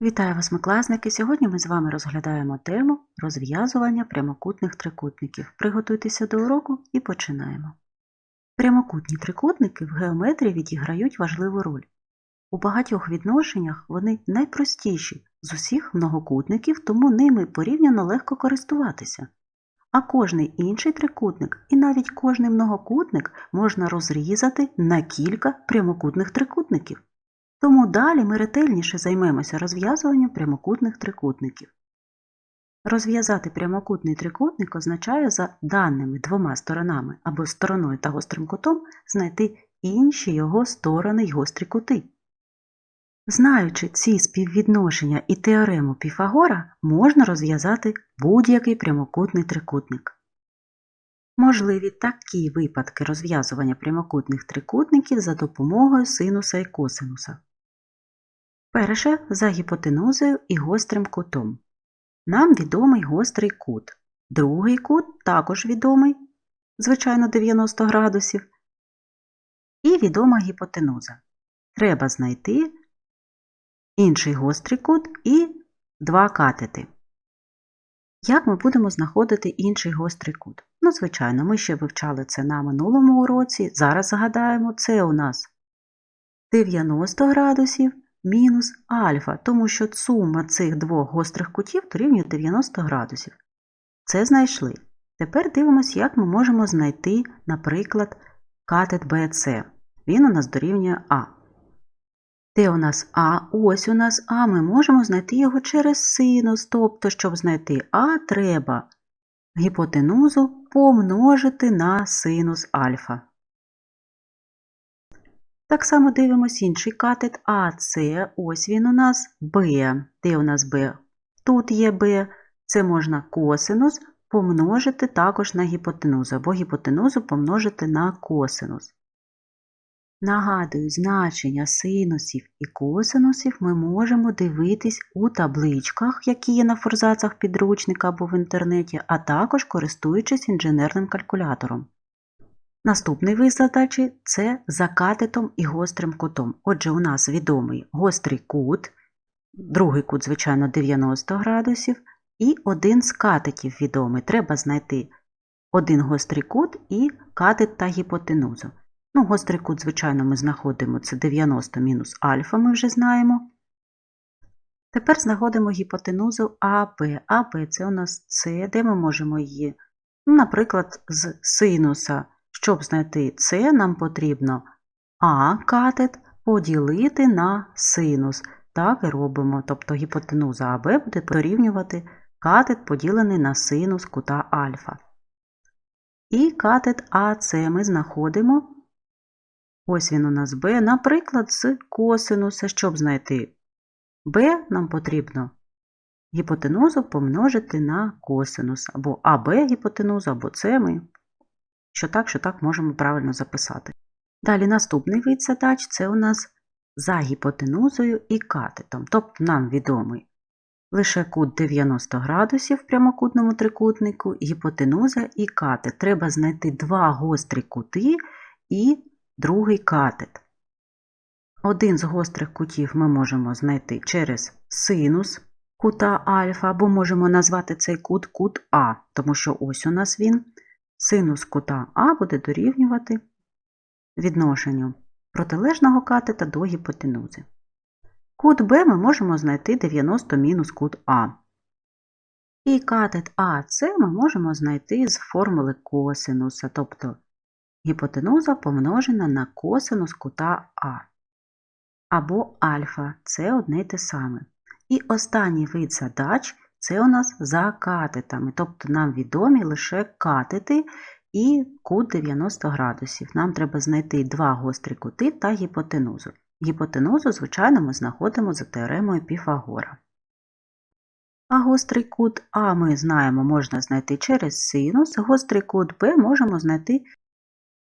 Вітаю вас, класники! Сьогодні ми з вами розглядаємо тему розв'язування прямокутних трикутників. Приготуйтеся до уроку і починаємо. Прямокутні трикутники в геометрії відіграють важливу роль. У багатьох відношеннях вони найпростіші з усіх многокутників, тому ними порівняно легко користуватися. А кожний інший трикутник і навіть кожний многокутник можна розрізати на кілька прямокутних трикутників. Тому далі ми ретельніше займемося розв'язуванням прямокутних трикутників. Розв'язати прямокутний трикутник означає за даними двома сторонами або стороною та гострим кутом знайти інші його сторони й гострі кути. Знаючи ці співвідношення і теорему Піфагора, можна розв'язати будь-який прямокутний трикутник. Можливі такі випадки розв'язування прямокутних трикутників за допомогою синуса і косинуса. Перше за гіпотенузою і гострим кутом. Нам відомий гострий кут. Другий кут також відомий, звичайно, 90 градусів. І відома гіпотенуза. Треба знайти інший гострий кут і два катети. Як ми будемо знаходити інший гострий кут? Ну, звичайно, ми ще вивчали це на минулому уроці. Зараз згадаємо, це у нас 90 градусів мінус альфа, тому що сума цих двох гострих кутів дорівнює 90 градусів. Це знайшли. Тепер дивимося, як ми можемо знайти, наприклад, катет BC. Він у нас дорівнює А. Де у нас А? Ось у нас А. Ми можемо знайти його через синус. Тобто, щоб знайти А, треба гіпотенузу помножити на синус альфа. Так само дивимось інший катет АС. Ось він у нас Б. Де у нас Б? Тут є Б. Це можна косинус помножити також на гіпотенузу, або гіпотенузу помножити на косинус. Нагадую, значення синусів і косинусів ми можемо дивитись у табличках, які є на форзацах підручника або в інтернеті, а також користуючись інженерним калькулятором. Наступний вид задачі це за катетом і гострим кутом. Отже, у нас відомий гострий кут, другий кут, звичайно, 90 градусів, і один з катетів відомий. Треба знайти один гострий кут і катет та гіпотенузу. Ну, Гострий кут, звичайно, ми знаходимо це 90 мінус альфа, ми вже знаємо. Тепер знаходимо гіпотенузу АБ. АБ це у нас С, де ми можемо її, ну, наприклад, з синуса. Щоб знайти С, нам потрібно А катет поділити на синус. Так і робимо. Тобто гіпотенуза АБ буде дорівнювати катет поділений на синус кута альфа. І катет АС ми знаходимо. Ось він у нас Б, наприклад, з косинуса. Щоб знайти Б, нам потрібно гіпотенузу помножити на косинус, або АБ гіпотенузу, або С ми що так, що так можемо правильно записати. Далі наступний вид задач це у нас за гіпотенузою і катетом, тобто нам відомий лише кут 90 градусів в прямокутному трикутнику, гіпотенуза і катет. Треба знайти два гострі кути і другий катет. Один з гострих кутів ми можемо знайти через синус кута альфа, або можемо назвати цей кут кут А, тому що ось у нас він. Синус кута А буде дорівнювати відношенню протилежного катета до гіпотенузи. Кут Б ми можемо знайти 90 мінус кут А. І катет АС ми можемо знайти з формули косинуса, тобто гіпотенуза помножена на косинус кута А. Або альфа це одне й те саме. І останній вид задач це у нас за катетами, тобто нам відомі лише катети і кут 90 градусів. Нам треба знайти два гострі кути та гіпотенузу. Гіпотенузу, звичайно, ми знаходимо за теоремою Піфагора. А гострий кут А ми знаємо, можна знайти через синус, гострий кут Б можемо знайти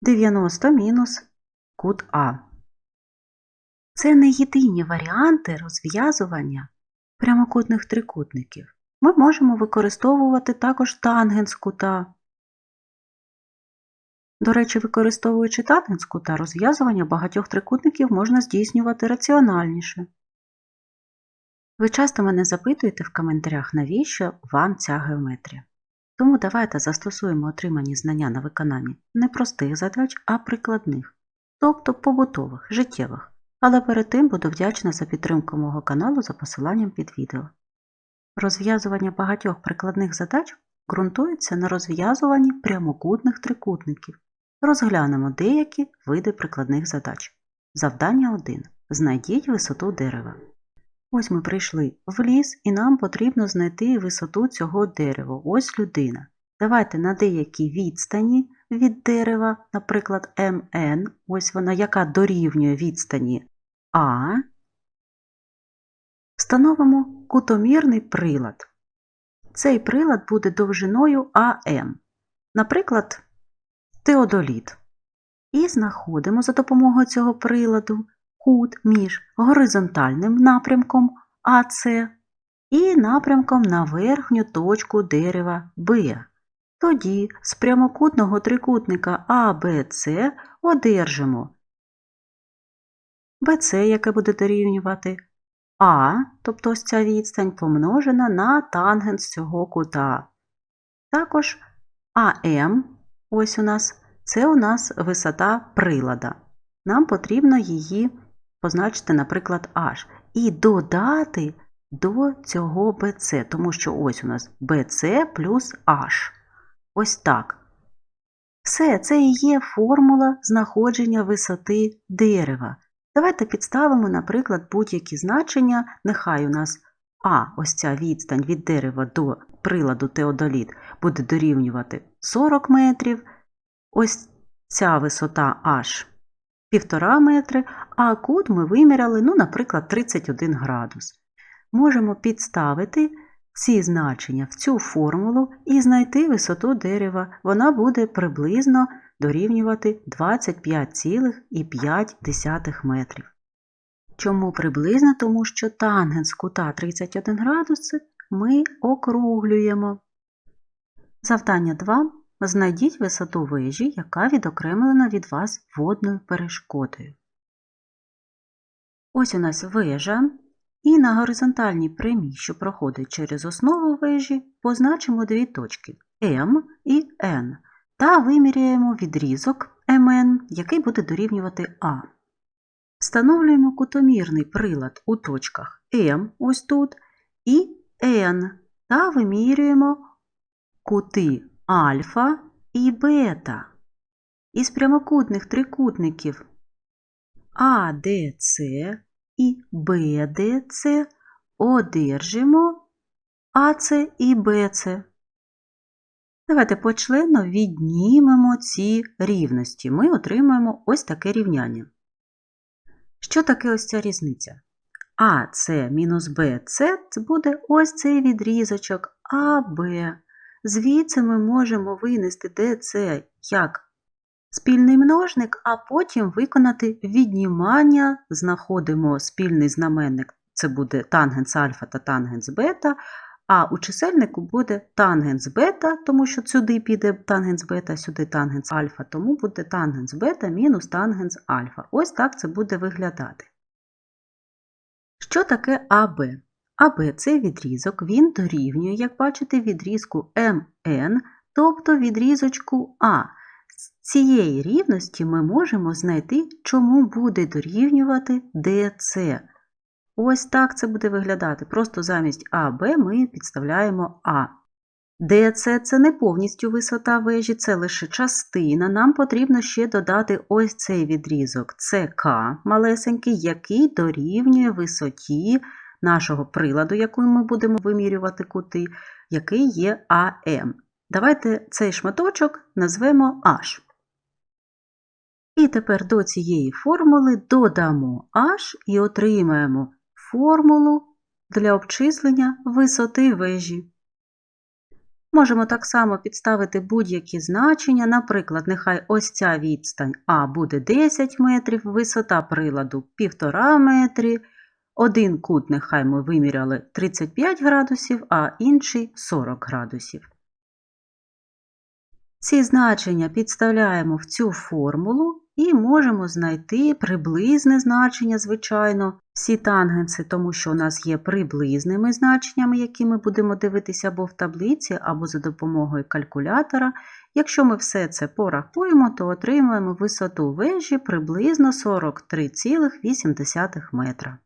90 мінус кут А. Це не єдині варіанти розв'язування прямокутних трикутників ми можемо використовувати також тангенс кута. До речі, використовуючи тангенс кута, розв'язування багатьох трикутників можна здійснювати раціональніше. Ви часто мене запитуєте в коментарях, навіщо вам ця геометрія. Тому давайте застосуємо отримані знання на виконанні не простих задач, а прикладних, тобто побутових, життєвих. Але перед тим буду вдячна за підтримку мого каналу за посиланням під відео. Розв'язування багатьох прикладних задач ґрунтується на розв'язуванні прямокутних трикутників. Розглянемо деякі види прикладних задач. Завдання 1. Знайдіть висоту дерева. Ось ми прийшли в ліс і нам потрібно знайти висоту цього дерева. Ось людина. Давайте на деякій відстані від дерева, наприклад, МН, ось вона, яка дорівнює відстані А, встановимо кутомірний прилад. Цей прилад буде довжиною АМ, наприклад, теодоліт. І знаходимо за допомогою цього приладу кут між горизонтальним напрямком АС і напрямком на верхню точку дерева Б. Тоді з прямокутного трикутника ABC одержимо BC, яке буде дорівнювати А, тобто ось ця відстань, помножена на тангенс цього кута. Також АМ, ось у нас, це у нас висота прилада. Нам потрібно її позначити, наприклад, H. І додати до цього BC, тому що ось у нас BC плюс H. Ось так. Все, це і є формула знаходження висоти дерева. Давайте підставимо, наприклад, будь-які значення. Нехай у нас А, ось ця відстань від дерева до приладу теодоліт буде дорівнювати 40 метрів. Ось ця висота H 1,5 метри, а кут ми виміряли, ну, наприклад, 31 градус. Можемо підставити ці значення в цю формулу і знайти висоту дерева. Вона буде приблизно дорівнювати 25,5 метрів. Чому приблизно? Тому що тангенс кута 31 градус ми округлюємо. Завдання 2. Знайдіть висоту вежі, яка відокремлена від вас водною перешкодою. Ось у нас вежа, і на горизонтальній прямій, що проходить через основу вежі, позначимо дві точки М і N та виміряємо відрізок МН, який буде дорівнювати А. Встановлюємо кутомірний прилад у точках М ось тут і N та вимірюємо кути альфа і бета. Із прямокутних трикутників АДЦ і БДЦ одержимо АЦ і БЦ. Давайте почленно віднімемо ці рівності. Ми отримаємо ось таке рівняння. Що таке ось ця різниця? АС мінус БЦ це буде ось цей відрізочок АБ. Звідси ми можемо винести ДЦ як спільний множник, а потім виконати віднімання, знаходимо спільний знаменник, це буде тангенс альфа та тангенс бета, а у чисельнику буде тангенс бета, тому що сюди піде тангенс бета, сюди тангенс альфа, тому буде тангенс бета мінус тангенс альфа. Ось так це буде виглядати. Що таке АБ? АБ це відрізок, він дорівнює, як бачите, відрізку МН, тобто відрізочку А. З цієї рівності ми можемо знайти, чому буде дорівнювати ДЦ. Ось так це буде виглядати. Просто замість АБ ми підставляємо А. ДЦ це не повністю висота вежі, це лише частина. Нам потрібно ще додати ось цей відрізок ЦК малесенький, який дорівнює висоті нашого приладу, якою ми будемо вимірювати кути, який є АМ. Давайте цей шматочок назвемо H. І тепер до цієї формули додамо H і отримаємо формулу для обчислення висоти вежі. Можемо так само підставити будь-які значення, наприклад, нехай ось ця відстань А буде 10 метрів, висота приладу 1,5 метрі, один кут нехай ми виміряли 35 градусів, а інший 40 градусів. Ці значення підставляємо в цю формулу і можемо знайти приблизне значення, звичайно, всі тангенси, тому що у нас є приблизними значеннями, які ми будемо дивитися або в таблиці, або за допомогою калькулятора. Якщо ми все це порахуємо, то отримаємо висоту вежі приблизно 43,8 метра.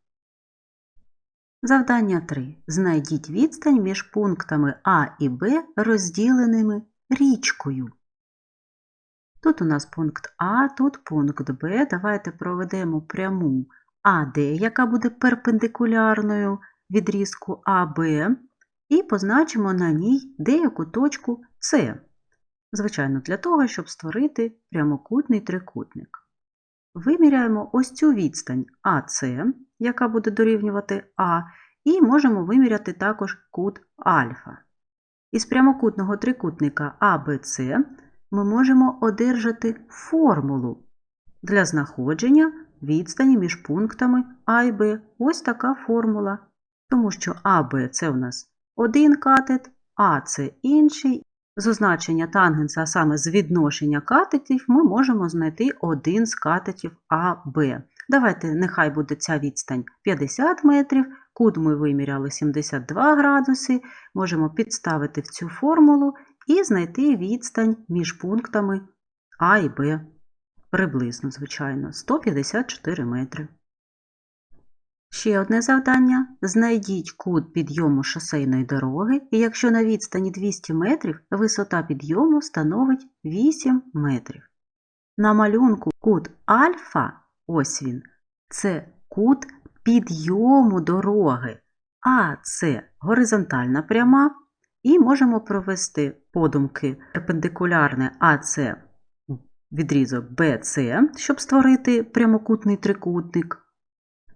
Завдання 3. Знайдіть відстань між пунктами А і Б, розділеними річкою. Тут у нас пункт А, тут пункт Б. Давайте проведемо пряму АД, яка буде перпендикулярною відрізку АБ, і позначимо на ній деяку точку С. Звичайно, для того, щоб створити прямокутний трикутник. Виміряємо ось цю відстань АС, яка буде дорівнювати А, і можемо виміряти також кут альфа. Із прямокутного трикутника АБЦ ми можемо одержати формулу для знаходження відстані між пунктами А і Б. Ось така формула. Тому що АБ це у нас один катет, А це інший. З означення тангенса, а саме з відношення катетів, ми можемо знайти один з катетів АБ. Давайте, нехай буде ця відстань 50 метрів, кут ми виміряли 72 градуси, можемо підставити в цю формулу і знайти відстань між пунктами А і Б. Приблизно, звичайно, 154 метри. Ще одне завдання. Знайдіть кут підйому шосейної дороги, і якщо на відстані 200 метрів, висота підйому становить 8 метрів. На малюнку кут альфа, ось він, це кут підйому дороги, а це горизонтальна пряма, і можемо провести подумки перпендикулярне АЦ відрізок BC, щоб створити прямокутний трикутник.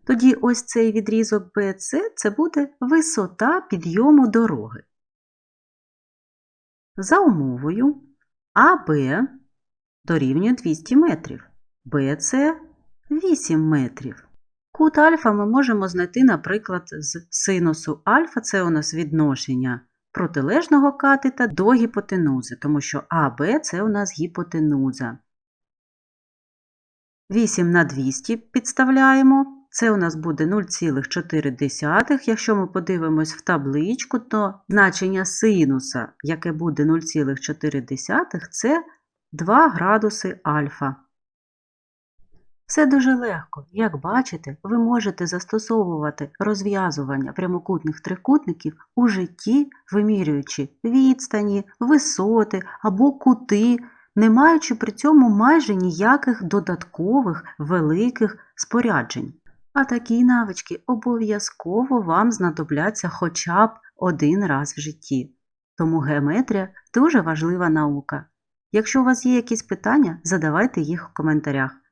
Тоді ось цей відрізок BC це буде висота підйому дороги. За умовою АБ дорівнює 200 метрів, BC 8 метрів. Кут альфа ми можемо знайти, наприклад, з синусу альфа це у нас відношення протилежного катета до гіпотенузи, тому що АБ це у нас гіпотенуза. 8 на 200 підставляємо. Це у нас буде 0,4. Якщо ми подивимось в табличку, то значення синуса, яке буде 0,4, це 2 градуси альфа. Все дуже легко. Як бачите, ви можете застосовувати розв'язування прямокутних трикутників у житті, вимірюючи відстані, висоти або кути, не маючи при цьому майже ніяких додаткових великих споряджень. А такі навички обов'язково вам знадобляться хоча б один раз в житті. Тому геометрія дуже важлива наука. Якщо у вас є якісь питання, задавайте їх в коментарях.